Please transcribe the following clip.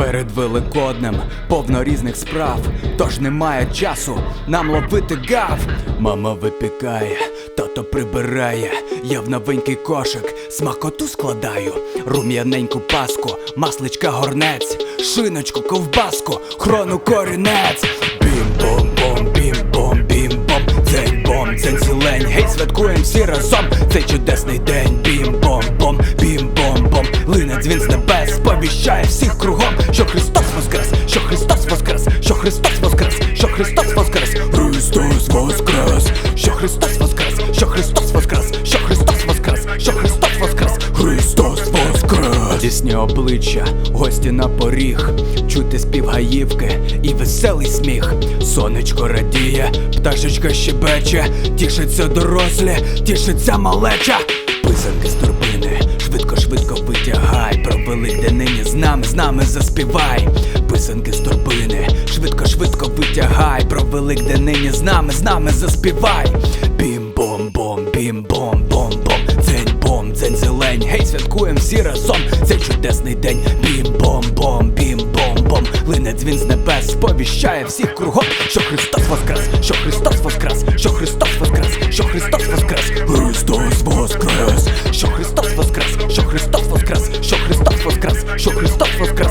Перед великоднем. Повно різних справ, тож немає часу нам ловити гав. Мама випікає, тато прибирає, я в новенький кошик смакоту складаю, рум'яненьку паску, масличка горнець, шиночку, ковбаску, хрону корінець. Бім-бом-бом, бім-бом, бім-бом, дзень бом, дзень зелень, гей, святкуєм всі разом, цей чудесний день, бім-бом-бом, бім-бом-бом, лине дзвін з небес, сповіщає всіх кругом, що Христос воскрес, що Христос воскрес, що Христос воскрес, що Христос воскрес, Христос воскрес, що Христос воскрес, що Христос воскрес, що Христос воскрес, що Христос воскрес, Христос воскрес. Тісні обличчя, гості на поріг, чути спів гаївки і веселий сміх. Сонечко радіє, пташечка щебече, тішиться дорослі, тішиться малеча. Писанки з турбини, нами, з нами заспівай, писанки з торбини, швидко, швидко витягай, про великде нині з нами, з нами заспівай. Бім-бом-бом, бім-бом-бом-бом, дзень-бом, дзень зелень, гей, святкуєм всі разом, цей чудесний день, бім-бом-бом, бім-бом-бом, лине дзвін з небес, повіщає всіх кругом, що Христос воскрес, що Христос воскрес, що Христос воскрес, що Христос воскрес, Христос воскрес, що Христос воскрес, що Христос воскрес, що Христос що Христос воскрес.